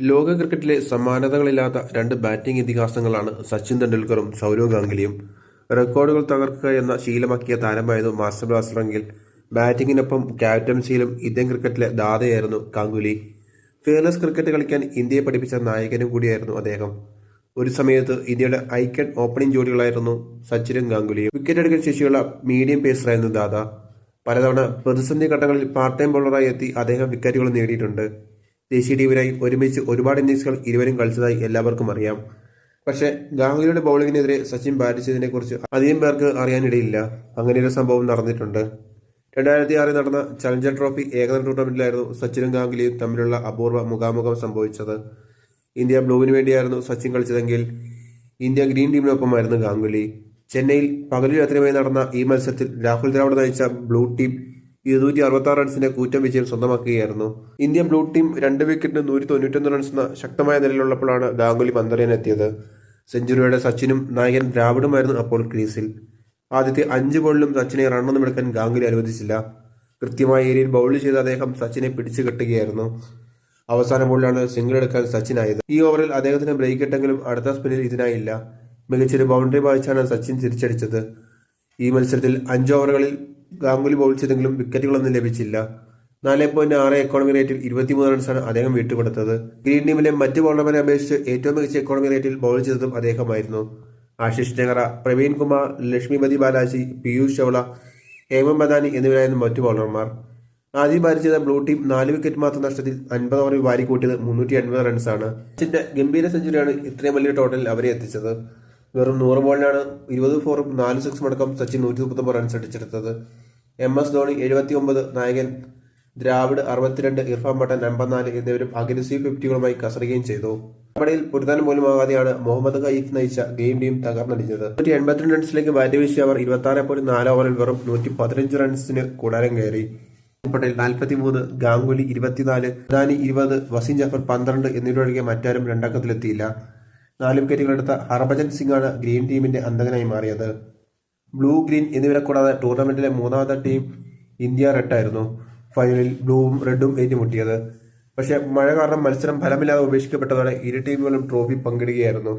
ലോക ക്രിക്കറ്റിലെ സമാനതകളില്ലാത്ത രണ്ട് ബാറ്റിംഗ് ഇതിഹാസങ്ങളാണ് സച്ചിൻ തെണ്ടുൽക്കറും സൗരവ് ഗാംഗുലിയും. റെക്കോർഡുകൾ തകർക്കുക എന്ന ശീലമാക്കിയ താരമായിരുന്നു മാസ്റ്റർ ബ്ലാസ്റ്ററെങ്കിൽ ബാറ്റിങ്ങിനൊപ്പം ക്യാപ്റ്റൻസിയിലും ഇന്ത്യൻ ക്രിക്കറ്റിലെ ദാതയായിരുന്നു ഗാംഗുലി. ഫിയർലെസ് ക്രിക്കറ്റ് കളിക്കാൻ ഇന്ത്യയെ പഠിപ്പിച്ച നായകനും കൂടിയായിരുന്നു അദ്ദേഹം. ഒരു സമയത്ത് ഇന്ത്യയുടെ ഐക്കൺ ഓപ്പണിംഗ് ജോഡികളായിരുന്നു സച്ചിനും ഗാംഗുലിയും. വിക്കറ്റ് എടുക്കാൻ ശേഷിയുള്ള മീഡിയം പേസറായിരുന്നു ദാദ. പലതവണ പ്രതിസന്ധി ഘട്ടങ്ങളിൽ പാർട്ട് ടൈം ബൗളറായി എത്തി അദ്ദേഹം വിക്കറ്റുകൾ നേടിയിട്ടുണ്ട്. ദേശീയ ടീമിനായി ഒരുമിച്ച് ഒരുപാട് ഇന്നിംഗ്സുകൾ ഇരുവരും കളിച്ചതായി എല്ലാവർക്കും അറിയാം. പക്ഷേ ഗാംഗുലിയുടെ ബൗളിങ്ങിനെതിരെ സച്ചിൻ ബാറ്റ് കുറിച്ച് അധികം പേർക്ക് അറിയാനിടയില്ല. അങ്ങനെയൊരു സംഭവം നടന്നിട്ടുണ്ട്. രണ്ടായിരത്തി ആറിൽ നടന്ന ചലഞ്ചർ ട്രോഫി ഏകദിന ടൂർണമെന്റിലായിരുന്നു സച്ചിനും ഗാംഗുലിയും തമ്മിലുള്ള അപൂർവ മുഖാമുഖം സംഭവിച്ചത്. ഇന്ത്യ ബ്ലൂവിന് വേണ്ടിയായിരുന്നു സച്ചിൻ കളിച്ചതെങ്കിൽ ഇന്ത്യ ഗ്രീൻ ടീമിനൊപ്പമായിരുന്നു ഗാംഗുലി. ചെന്നൈയിൽ പകലു രാത്രിയുമായി നടന്ന ഈ മത്സരത്തിൽ രാഹുൽ ദ്രാവിഡ് നയിച്ച ബ്ലൂ ടീം ഇരുന്നൂറ്റി അറുപത്തി ആറ് റൺസിന്റെ കൂറ്റൻ വിജയം സ്വന്തമാക്കുകയായിരുന്നു. ഇന്ത്യൻ ബ്ലൂ ടീം രണ്ട് വിക്കറ്റിന് നൂറ്റി തൊണ്ണൂറ്റൊന്ന് റൺസ് എന്ന ശക്തമായ നിലയിലുള്ളപ്പോഴാണ് ഗാംഗുലി പന്തറിയാനെത്തിയത് സെഞ്ചുറിയുടെ സച്ചിനും നായകൻ ദ്രാവിഡുമായിരുന്നു അപ്പോൾ ക്രീസിൽ. ആദ്യത്തെ അഞ്ച് ബോളിലും സച്ചിനെ റണ്ണൊന്നും എടുക്കാൻ ഗാംഗുലി അനുവദിച്ചില്ല. കൃത്യമായ ഏരിയയിൽ ബൗൾ ചെയ്ത അദ്ദേഹം സച്ചിനെ പിടിച്ചു കെട്ടുകയായിരുന്നു. അവസാന ബോളിലാണ് സിംഗിൾ എടുക്കാൻ സച്ചിനായത്. ഈ ഓവറിൽ അദ്ദേഹത്തിന് ബ്രേക്ക് ഇട്ടെങ്കിലും അടുത്ത സ്പിന്നിൽ ഇതിനായില്ല. മികച്ചൊരു ബൗണ്ടറി വായിച്ചാണ് സച്ചിൻ തിരിച്ചടിച്ചത്. ഈ മത്സരത്തിൽ അഞ്ച് ഓവറുകളിൽ ഗാംഗുലി ബൗൾ ചെയ്തെങ്കിലും വിക്കറ്റുകളൊന്നും ലഭിച്ചില്ല. നാല് പോയിന്റ് ആറ് എക്കോണമി റേറ്റിൽ ഇരുപത്തിമൂന്ന് റൺസാണ് അദ്ദേഹം വിട്ടുകൊടുത്തത്. ഗ്രീൻ ടീമിലെ മറ്റ് ബൗളർമാരെ അപേക്ഷിച്ച് ഏറ്റവും മികച്ച എക്കോണമി റേറ്റിൽ ബൗൾ ചെയ്തതും അദ്ദേഹമായിരുന്നു. ആശിഷ് നെഹ്റ പ്രവീൺ കുമാർ ലക്ഷ്മിപതി ബാലാജി പിയൂഷ് ചൗള ഹേമം ബദാനി എന്നിവരായിരുന്നു മറ്റു ബൗളർമാർ ആദ്യം ബാറ്റ് ചെയ്ത ബ്ലൂ ടീം നാല് വിക്കറ്റ് മാത്രം നഷ്ടത്തിൽ അൻപത് ഓവറിൽ വാരിക്കൂട്ടിയത് മുന്നൂറ്റി അൻപത് റൺസാണ് സച്ചിന്റെ ഗംഭീര സെഞ്ചുറിയാണ് ഇത്രയും വലിയ ടോട്ടലിൽ അവരെ എത്തിച്ചത്. വെറും നൂറ് ബോളിനാണ് ഇരുപത് ഫോറും നാല് സിക്സും അടക്കം സച്ചിൻ നൂറ്റി മുപ്പത്തൊമ്പത് റൺസ് അടിച്ചെടുത്തത്. എം എസ് ധോണി എഴുപത്തി ഒമ്പത് നായകൻ ദ്രാവിഡ് അറുപത്തിരണ്ട് ഇർഫാൻ പട്ടൻ അമ്പത്തിനാല് എന്നിവരും അഗ്രസീവ് ഫിഫ്റ്റികളുമായി കസറുകയും ചെയ്തു. കബഡിയിൽ പൊരുത്താൻ പോലുമാകാതെയാണ് മുഹമ്മദ് ഖൈഫ് നയിച്ച ഗെയിം ടീം തകർന്നടിഞ്ഞത്. നൂറ്റി എൺപത്തിരണ്ട് റൺസിലേക്ക് ബാറ്റ് വീശിയ അവർ ഇരുപത്തി ആറ് പോയിന്റ് നാല് ഓവറിൽ വെറും നൂറ്റി പതിനഞ്ച് റൺസിന് കൂടാരം കയറി. പട്ടേൽ നാൽപ്പത്തി മൂന്ന് ഗാംഗുലി ഇരുപത്തിനാല് പ്രധാനി ഇരുപത് വസീം ജഫർ പന്ത്രണ്ട് എന്നിവരൊഴികെ മറ്റാരും രണ്ടക്കത്തിലെത്തിയില്ല. നാല് വിക്കറ്റുകളെടുത്ത ഹർഭജൻ സിംഗാണ് ഗ്രീൻ ടീമിന്റെ അന്തകനായി മാറിയത്. ബ്ലൂ ഗ്രീൻ എന്നിവരെ കൂടാതെ ടൂർണമെന്റിലെ മൂന്നാമത്തെ ടീം ഇന്ത്യ റെഡ് ആയിരുന്നു. ഫൈനലിൽ ബ്ലൂവും റെഡും ഏറ്റുമുട്ടിയത്. പക്ഷേ മഴ കാരണം മത്സരം ഫലമില്ലാതെ ഉപേക്ഷിക്കപ്പെട്ടതോടെ ഇരു ടീമുകളും ട്രോഫി പങ്കിടുകയായിരുന്നു.